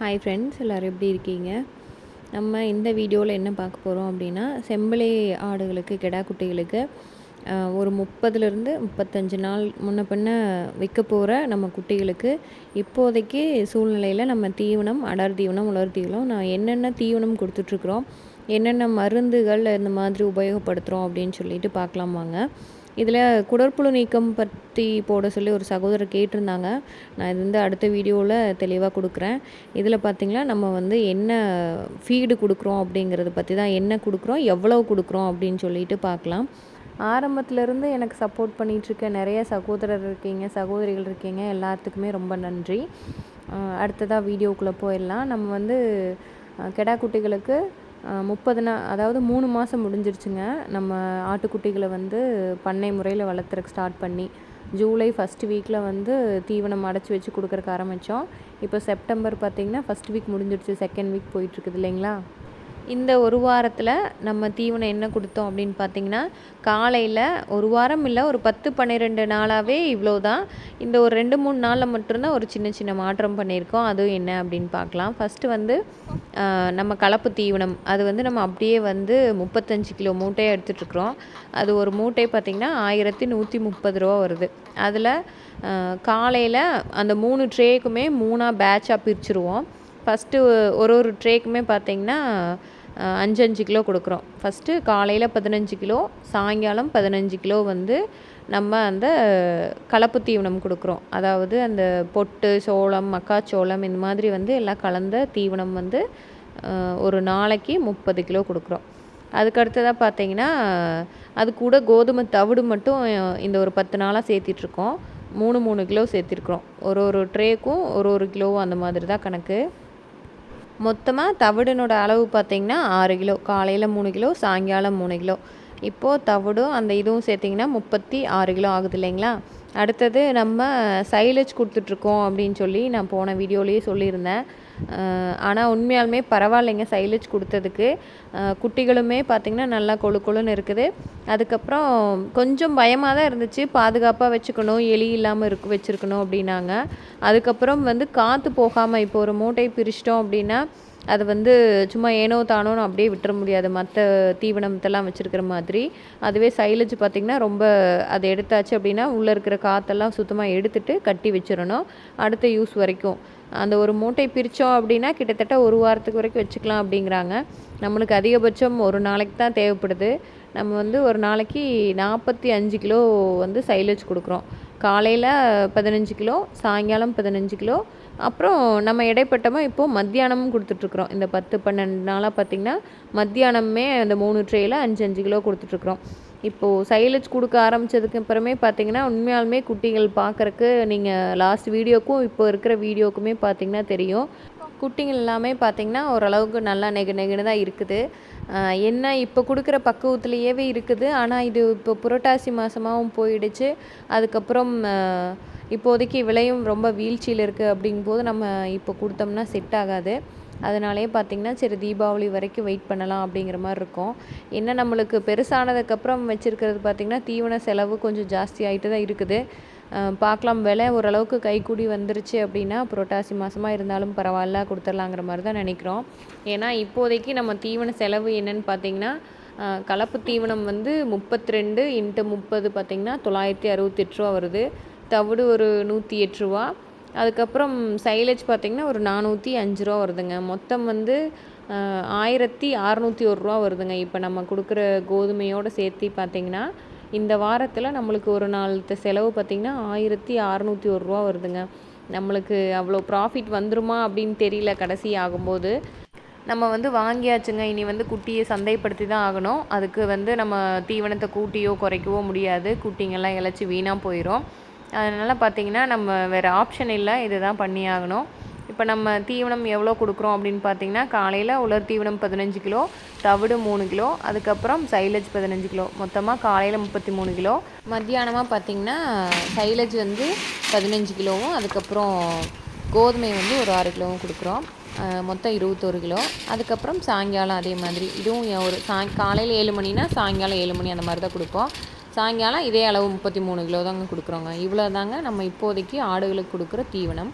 Hi friends எல்லோரும் எப்படி இருக்கீங்க? நம்ம இந்த வீடியோவில் என்ன பார்க்க போகிறோம் அப்படின்னா செம்பிளை ஆடுகளுக்கு கிடா குட்டிகளுக்கு ஒரு முப்பதுலேருந்து முப்பத்தஞ்சு நாள் முன்ன பின்ன விற்க போகிற நம்ம குட்டிகளுக்கு இப்போதைக்கு சூழ்நிலையில் நம்ம தீவனம் அடர் தீவனம் உலர் தீவனம் நான் என்னென்ன தீவனம் கொடுத்துட்ருக்குறோம் என்னென்ன மருந்துகள் இந்த மாதிரி உபயோகப்படுத்துகிறோம் அப்படின்னு சொல்லிட்டு பார்க்கலாம் வாங்க. இதில் குடற்புழு நீக்கம் பற்றி போட சொல்லி ஒரு சகோதரர் கேட்டிருந்தாங்க. நான் இது வந்து அடுத்த வீடியோவில் தெளிவாக கொடுக்குறேன். இதில் பார்த்திங்களா நம்ம வந்து என்ன ஃபீடு கொடுக்குறோம் அப்படிங்கிறத பற்றி தான் என்ன கொடுக்குறோம் எவ்வளோ கொடுக்குறோம் அப்படின்னு சொல்லிட்டு பார்க்கலாம். ஆரம்பத்துலேருந்து எனக்கு சப்போர்ட் பண்ணிகிட்ருக்க நிறைய சகோதரர் இருக்கீங்க சகோதரிகள் இருக்கீங்க எல்லாத்துக்குமே ரொம்ப நன்றி. அடுத்ததாக வீடியோக்குள்ளே போயிடலாம். நம்ம வந்து கெடா குட்டிகளுக்கு முப்பது நாள் அதாவது மூணு மாதம் முடிஞ்சிருச்சுங்க. நம்ம ஆட்டுக்குட்டிகளை வந்து பண்ணை முறையில் வளர்த்துறக்கு ஸ்டார்ட் பண்ணி ஜூலை ஃபஸ்ட் வீக்கில் வந்து தீவனம் அடைச்சி வச்சு கொடுக்குறக்கு ஆரம்பித்தோம் இப்போ செப்டம்பர் பார்த்திங்கன்னா ஃபஸ்ட் வீக் முடிஞ்சிருச்சு செகண்ட் வீக் போயிட்டுருக்குது இல்லைங்களா? இந்த ஒரு வாரத்தில் நம்ம தீவனம் என்ன கொடுத்தோம் அப்படின்னு பார்த்தீங்கன்னா காலையில் ஒரு வாரம் இல்லை ஒரு பத்து பன்னிரெண்டு நாளாகவே இவ்வளோ தான் இந்த ஒரு ரெண்டு மூணு நாளில் மட்டும்தான் ஒரு சின்ன சின்ன மாற்றம் பண்ணியிருக்கோம். அதுவும் என்ன அப்படின்னு பார்க்கலாம். ஃபஸ்ட்டு வந்து நம்ம கலப்பு தீவனம் அது வந்து நம்ம அப்படியே வந்து முப்பத்தஞ்சு கிலோ மூட்டையாக எடுத்துகிட்ருக்குறோம் அது ஒரு மூட்டை பார்த்திங்கன்னா ஆயிரத்தி நூற்றி முப்பது ரூபா வருது. அதில் காலையில் அந்த மூணு ட்ரேக்குமே மூணாக பேட்சாக பிரிச்சுருவோம். ஃபஸ்ட்டு ஒரு ஒரு ட்ரேக்குமே பார்த்திங்கன்னா அஞ்சு அஞ்சு கிலோ கொடுக்குறோம். ஃபஸ்ட்டு காலையில் பதினஞ்சு கிலோ சாயங்காலம் பதினஞ்சு கிலோ வந்து நம்ம அந்த கலப்பு தீவனம் கொடுக்குறோம். அதாவது அந்த பொட்டு சோளம் மக்காச்சோளம் இந்த மாதிரி வந்து எல்லாம் கலந்த தீவனம் வந்து ஒரு நாளைக்கு முப்பது கிலோ கொடுக்குறோம். அதுக்கடுத்ததாக பார்த்தீங்கன்னா அது கூட கோதுமை தவிடு மட்டும் இந்த ஒரு பத்து நாளாக சேர்த்திட்ருக்கோம். மூணு மூணு கிலோ சேர்த்திருக்குறோம். ஒரு ஒரு ட்ரேக்கும் ஒரு ஒரு கிலோ அந்த மாதிரி தான் கணக்கு. மொத்தமாக தவிடுனோட அளவு பார்த்திங்கன்னா ஆறு கிலோ. காலையில் மூணு கிலோ சாயங்காலம் மூணு கிலோ. இப்போது தவிடும் அந்த இதுவும் சேர்த்திங்கன்னா முப்பத்தி ஆறு கிலோ ஆகுது இல்லைங்களா? அடுத்தது நம்ம சைலேஜ் கொடுத்துட்ருக்கோம் அப்படின்னு சொல்லி நான் போன வீடியோலேயே சொல்லியிருந்தேன். ஆனால் உண்மையாலுமே பரவாயில்லைங்க சைலேஜ் கொடுத்ததுக்கு. குட்டிகளுமே பார்த்திங்கன்னா நல்லா கொழு கொழுன்னு இருக்குது. அதுக்கப்புறம் கொஞ்சம் பயமாக தான் இருந்துச்சு. பாதுகாப்பாக வச்சுக்கணும் எலி இல்லாமல் இருக்கு வச்சுருக்கணும் அப்படின்னாங்க. அதுக்கப்புறம் வந்து காற்று போகாமல் இப்போ ஒரு மூட்டை பிரிச்சிட்டோம் அப்படின்னா அது வந்து சும்மா ஏனோ தானோன்னு அப்படியே விட்டுற முடியாது. மற்ற தீவனத்தெல்லாம் வச்சுருக்கிற மாதிரி. அதுவே சைலேஜ் பார்த்திங்கன்னா ரொம்ப அதை எடுத்தாச்சு அப்படின்னா உள்ளே இருக்கிற காற்றெல்லாம் சுத்தமாக எடுத்துகிட்டு கட்டி வச்சிடணும். அடுத்த யூஸ் வரைக்கும். அந்த ஒரு மூட்டை பிரித்தோம் அப்படின்னா கிட்டத்தட்ட ஒரு வாரத்துக்கு வரைக்கும் வச்சுக்கலாம் அப்படிங்கிறாங்க. நம்மளுக்கு அதிகபட்சம் ஒரு நாளைக்கு தான் தேவைப்படுது. நம்ம வந்து ஒரு நாளைக்கு நாற்பத்தி அஞ்சு கிலோ வந்து சைலேஜ் கொடுக்குறோம். காலையில் பதினஞ்சு கிலோ சாயங்காலம் பதினஞ்சு கிலோ. அப்புறம் நம்ம இடைப்பட்டமாக இப்போது மத்தியானமும் கொடுத்துட்ருக்குறோம். இந்த பத்து பன்னெண்டு நாளாக பார்த்திங்கன்னா மத்தியானமே அந்த மூணு ட்ரேயில் அஞ்சு அஞ்சு கிலோ கொடுத்துட்ருக்குறோம். இப்போது சைலேஜ் கொடுக்க ஆரம்பித்ததுக்கு அப்புறமே பார்த்தீங்கன்னா உண்மையாலுமே குட்டிகள் பார்க்குறக்கு நீங்கள் லாஸ்ட் வீடியோக்கும் இப்போ இருக்கிற வீடியோக்குமே பார்த்தீங்கன்னா தெரியும். குட்டிங்கள் எல்லாமே பார்த்திங்கன்னா ஓரளவுக்கு நல்லா நெகு நெகுன்னு தான் இருக்குது என்ன இப்போ கொடுக்குற பக்குவத்துலேயேவே இருக்குது. ஆனால் இது இப்போ புரட்டாசி மாதமாகவும் போயிடுச்சு. அதுக்கப்புறம் இப்போதைக்கு விலையும் ரொம்ப வீழ்ச்சியில் இருக்குது அப்படிங்கும்போது நம்ம இப்போ கொடுத்தோம்னா செட் ஆகாது. அதனாலே பார்த்திங்கன்னா சரி தீபாவளி வரைக்கும் வெயிட் பண்ணலாம் அப்படிங்கிற மாதிரி இருக்கும். என்ன நம்மளுக்கு பெருசானதுக்கப்புறம் வச்சுருக்கிறது பார்த்திங்கன்னா தீவன செலவு கொஞ்சம் ஜாஸ்தி ஆகிட்டு தான் இருக்குது. பார்க்கலாம். விலை ஓரளவுக்கு கைக்கூடி வந்துருச்சு அப்படின்னா புரட்டாசி மாதமாக இருந்தாலும் பரவாயில்ல கொடுத்துர்லாங்கிற மாதிரி தான் நினைக்கிறோம். ஏன்னா இப்போதைக்கு நம்ம தீவன செலவு என்னென்னு பார்த்தீங்கன்னா கலப்பு தீவனம் வந்து முப்பத்தி ரெண்டு இன்ட்டு முப்பது பார்த்திங்கன்னா தொள்ளாயிரத்தி அறுபத்தெட்டு ரூபா வருது. தவிடு ஒரு நூற்றி எட்டு ரூபா. அதுக்கப்புறம் சைலேஜ் பார்த்திங்கன்னா ஒரு நானூற்றி அஞ்சு ரூபா வருதுங்க. மொத்தம் வந்து ஆயிரத்தி அறநூற்றி ஒரு ரூபா வருதுங்க. இப்போ நம்ம கொடுக்குற கோதுமையோடு சேர்த்து பார்த்திங்கன்னா இந்த வாரத்தில் நம்மளுக்கு ஒரு நாள் செலவு பார்த்திங்கன்னா ஆயிரத்தி அறநூற்றி ஒரு ரூபா வருதுங்க. நம்மளுக்கு அவ்வளோ ப்ராஃபிட் வந்துருமா அப்படின்னு தெரியல கடைசி ஆகும்போது. நம்ம வந்து வாங்கியாச்சுங்க. இனி வந்து குட்டியை சந்தைப்படுத்தி தான் ஆகணும். அதுக்கு வந்து நம்ம தீவனத்தை கூட்டியோ குறைக்கவோ முடியாது. குட்டிங்கெல்லாம் இழைச்சி வீணாக போயிடும் அதனால் பார்த்திங்கன்னா நம்ம வேறு ஆப்ஷன் இல்லை. இது தான் பண்ணி ஆகணும் இப்போ நம்ம தீவனம் எவ்வளோ கொடுக்குறோம் அப்படின்னு பார்த்தீங்கன்னா காலையில் உலர் தீவனம் பதினஞ்சு கிலோ தவிடு மூணு கிலோ அதுக்கப்புறம் சைலேஜ் பதினஞ்சு கிலோ. மொத்தமாக காலையில் முப்பத்தி மூணு கிலோ. மத்தியானமாக பார்த்திங்கன்னா சைலேஜ் வந்து பதினஞ்சு கிலோவும் அதுக்கப்புறம் கோதுமை வந்து ஒரு ஆறு கிலோவும் கொடுக்குறோம். மொத்தம் இருபத்தோரு கிலோ. அதுக்கப்புறம் சாயங்காலம் அதே மாதிரி. இதுவும் ஒரு சாய் காலையில் ஏழு மணினா சாயங்காலம் ஏழு மணி அந்த மாதிரி தான் கொடுப்போம். சாயங்காலம் இதே அளவு முப்பத்தி மூணு கிலோ தாங்க கொடுக்குறோங்க. இவ்வளோ தாங்க நம்ம இப்போதைக்கு ஆடுகளுக்கு கொடுக்குற தீவனம்.